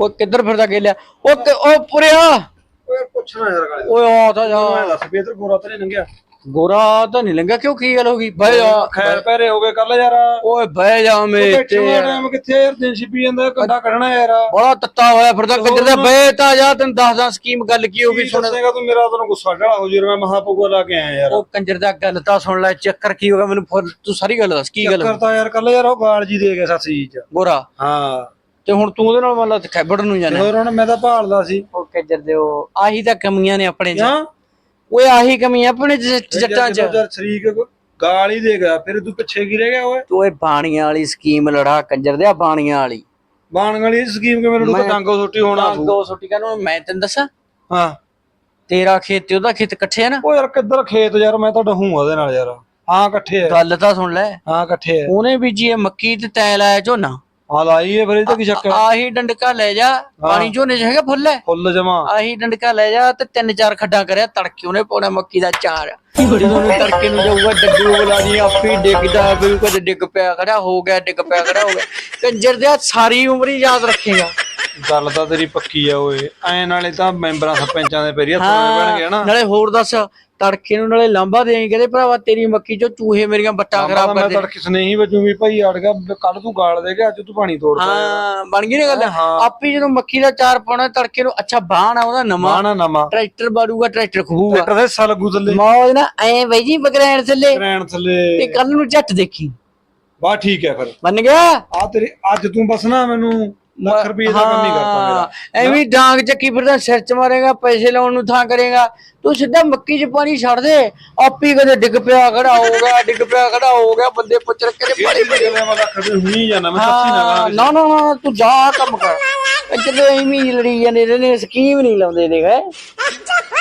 ਉਹ ਕਿੱਧਰ ਫਿਰਦਾ ਗੇਲਿਆ ਉਹ ਕਿ- ਉਹ ਪੁਰਿਆ! ਓਏ ਪੁੱਛਣਾ ਯਾਰ ਕਾਲੇ ਓਏ ਆ ਤਾਂ ਜਾ। ਮੈਂ ਦੱਸ ਵੀ ਇਧਰ ਗੋਰਾ ਤੇ ਨਹੀਂ ਲੰਘਿਆ? ਗੋਰਾ ਤਾਂ ਨਹੀਂ ਲੰਗਾ ਕਿਉਂ ਕੀ ਗੱਲ ਹੋ ਗਈ? ਬਹਿ ਜਾ। ਖੈਰ ਪੈਰੇ ਹੋ ਗਏ ਕੱਲ ਯਾਰ। ਓਏ ਬਹਿ ਜਾ ਮੇ ਬੈਠਣ ਦਾ ਟਾਈਮ ਕਿੱਥੇ ਯਾਰ? ਦਿਨ ਛਿਪੀ ਜਾਂਦਾ ਕੰਡਾ ਕੱਢਣਾ ਯਾਰ। ਬੜਾ ਤੱਤਾ ਹੋਇਆ ਫਿਰਦਾ ਕਿੱਧਰ ਦਾ ਬਹਿ ਤਾਂ ਜਾ ਤੈਨੂੰ ਦੱਸਦਾ ਸਕੀਮ ਗੱਲ ਕੀ ਹੋ ਗਈ ਕੀ ਸੁਣ। ਦੱਸੇਗਾ ਤੂੰ? ਮੇਰਾ ਤੈਨੂੰ ਗੁੱਸਾ ਢਾਲਾ ਹੋ ਜਰ ਮੈਂ ਮਹਾ ਲਾ ਕੇ ਆਇਆ ਯਾਰ। ਉਹ ਕੰਜਰ ਦਾ ਗੱਲ ਤਾਂ ਸੁਣ ਲੈ ਚੱਕਰ ਕੀ ਹੋ ਗਿਆ ਮੈਨੂੰ ਫੁੱਲ- ਤੂੰ ਸਾਰੀ ਗੱਲ ਦੱਸ ਕੀ ਗੱਲ ਕਰਤਾ ਯਾਰ ਕੱਲ ਯਾਰ ਉਹ ਗਾਲ ਜੀ ਦੇ ਗਿਆ ਸੱਸ ਜੀ ਚ। ਗੋਰਾ। ਹਾਂ। ਤੇ ਹੁਣ ਤੂੰ ਉਹਦੇ ਨਾਲ ਮੰਨ ਲਾ ਖੈਬੜ ਨੂੰ ਜਾਣਾ। ਹੋਰ ਹੁਣ ਮੈਂ ਤਾਂ ਭਾਲਦਾ ਸੀ। ਉਹ ਕੰਜਰ ਦੇ ਉਹ ਆਹੀ ਤਾਂ ਕਮੀਆਂ ਨੇ ਆਪਣੇ ਚ। ਹਾਂ ਓਏ ਆਹੀ ਕਮੀਆਂ ਆਪਣੇ ਚ ਜੱਟਾਂ ਚ। ਯਾਰ ਸ਼ਰੀਕ ਗਾਲ ਹੀ ਦੇ ਗਿਆ ਫਿਰ ਤੂੰ ਪਿੱਛੇ ਕੀ ਰਹਿ ਗਿਆ ਓਏ? ਤੂੰ ਓਏ ਬਾਣੀਆਂ ਵਾਲੀ ਸਕੀਮ ਲੜਾ ਕੰਜਰ ਦੇ ਆ ਬਾਣੀਆਂ ਵਾਲੀ। ਬਾਣ ਵਾਲੀ ਸਕੀਮ ਕਿਵੇਂ ਲੜੂ? ਤਾਂ ਡਾਂਗੋ ਛੁੱਟੀ ਹੋਣਾ ਦੋ ਛੁੱਟੀ ਕਰਨ ਮੈਂ ਤੈਨੂੰ ਦੱਸਾਂ? ਹਾਂ। ਤੇਰਾ ਖੇਤ ਤੇ ਉਹਦਾ ਖੇਤ ਇਕੱਠੇ ਆ ਨਾ? ਉਹ ਯਾਰ ਕਿੱਧਰ ਖੇਤ ਯਾਰ ਮੈਂ ਤਾਂ ਡਹੂੰ ਉਹਦੇ ਨਾਲ ਯਾਰ। ਹਾਂ ਇਕੱਠੇ ਆ। ਗੱਲ ਤਾਂ ਸੁਣ ਲੈ। ਹਾਂ ਇਕੱਠੇ ਆ। ਉਹਨੇ ਬੀਜੀ ਹੈ ਮੱਕੀ ਤੇ ਤੈ ਲਾਇਆ ਝੋਨਾ। ਹਾਂ ਲਾਈ ਹੈ ਫਿਰ ਇਹ ਤਾਂ ਕੀ ਚੱਕਰ ਆਹੀ ਡੰਡਕਾ ਲੈ ਜਾ ਪਾਣੀ ਝੋਨੇ ਚ ਹੈਗਾ ਫੁੱਲ? ਹੈ ਫੁੱਲ ਜਮਾ। ਆਹੀ ਡੰਡਕਾ ਲੈ ਜਾ ਤੇ ਤਿੰਨ ਚਾਰ ਖੱਡਾਂ ਕਰਿਆ ਤੜਕੇ ਉਹਨੇ ਪਾਉਣਾ ਮੱਕੀ ਦਾ ਚਾਰ। ਜਦੋਂ ਨੂੰ ਤੜਕੇ ਨੂੰ ਜਾਊਗਾ ਡੱਡੂ ਬੁਲਾਣੀ ਆਪੇ ਹੀ ਡਿੱਗਦਾ ਕੋਈ ਕਦੇ ਡਿੱਗ ਪਿਆ ਖੜਾ ਹੋ ਗਿਆ ਡਿੱਗ ਪਿਆ ਖੜਾ ਹੋ ਗਿਆ। ਕੰਜਰ ਦੇ ਸਾਰੀ ਉਮਰ ਹੀ ਯਾਦ ਰੱਖੇਗਾ। ਗੱਲ ਤਾਂ ਤੇਰੀ ਪੱਕੀ ਆ ਓਏ। ਐ ਨਾਲੇ ਤਾਂ ਮੈਂਬਰਾਂ ਸਰਪੰਚਾਂ ਦੇ ਪੈਰੀ ਹੱਥ ਨਾ। ਨਾਲੇ ਹੋਰ ਦੱਸ ਤੜਕੇ ਨੂੰ ਨਾਲੇ ਲਾਂਬਾ ਦੇਈ ਕਹਿੰਦੇ ਭਰਾਵਾ ਤੇਰੀ ਮੱਕੀ ਚੋਂ ਚੂਹੇ ਮੇਰੀਆਂ ਬੱਟਾਂ ਖਰਾਬ ਮੈਂ ਕਰਦੇ। ਤੜਕੇ ਸਨੇਹੀ ਵਜੂ ਵੀ ਭਾਈ ਅੜ ਗਿਆ ਕੱਲ ਤੂੰ ਗਾਲ ਦੇ ਗਿਆ ਅੱਜ ਤੂੰ ਪਾਣੀ ਤੋੜਦਾ ਹਾਂ ਬਣ ਗਈ ਨਾ ਗੱਲ। ਆਪੀ ਜਦੋਂ ਮੱਕੀ ਦਾ ਚਾਰ ਪਾਉਣਾ ਤੜਕੇ ਨੂੰ ਅੱਛਾ ਬਾਣ ਆ ਉਹਦਾ ਨਵਾਂ। ਮਾਣਾ ਨਮਾ ਟਰੈਕਟਰ ਬਾੜੂਗਾ ਟਰੈਕਟਰ ਖੂਗਾ। ਟਰੈਕਟਰ ਦੇ ਸਲ ਗੁਜ਼ਲੇ ਮੌਜ ਨਾ ਐ ਬਈ ਜੀ ਬਗਰੈਣ ਥੱਲੇ। ਤੇ ਥੱਲੇ। ਕੱਲ ਨੂੰ ਝੱਟ ਦੇਖੀ। ਬਾ ਠੀਕ ਹੈ ਫਿਰ। ਮੰਨ ਗਿਆ? ਆ ਤੇਰੀ ਅੱਜ ਤੂੰ ਬਸ ਨਾ ਮੈਨੂੰ ਲੱਖ ਰੁਪਏ ਦਾ ਕੰਮ ਹੀ ਕਰਤਾ ਮੇਰਾ। ਐਵੇਂ ਡਾਂਗ ਚੱਕੀ ਫਿਰਦਾ ਸਿਰ ਚ ਮਾਰੇਗਾ ਪੈਸੇ ਲਾਉਣ ਨੂੰ ਥਾਂ ਕਰੇਗਾ। ਤੂੰ ਸਿੱਧਾ ਮੱਕੀ 'ਚ ਪਾਣੀ ਛੱਡ ਦੇ। ਆਪੀ ਕਦੇ ਡਿੱਗ ਪਿਆ ਖੜਾ ਹੋ ਗਿਆ ਡਿੱਗ ਪਿਆ ਖੜਾ ਹੋ ਗਿਆ ਬੰਦੇ ਪੁੱਛ ਰੱਖੇ ਨੇ ਚੀਜ਼ ਕਹਿੰਦਾ ਮੈਂ ਲੱਖ ਰੁਪਏ ਹੁਣੀ ਜਾਣਾ ਮੈਂ ਸੱਚੀ ਨਾ ਨਾ ਨਾ ਨਾ ਤੂੰ ਜਾ ਕੰਮ ਕਰ। ਇੱਥੇ ਐਵੇਂ ਹੀ ਲੜੀ ਜਾਂਦੇ ਨੇ ਸਕੀਮ ਨਹੀਂ ਲਾਉਂਦੇ ਦੇਖ। ਹੈਂ।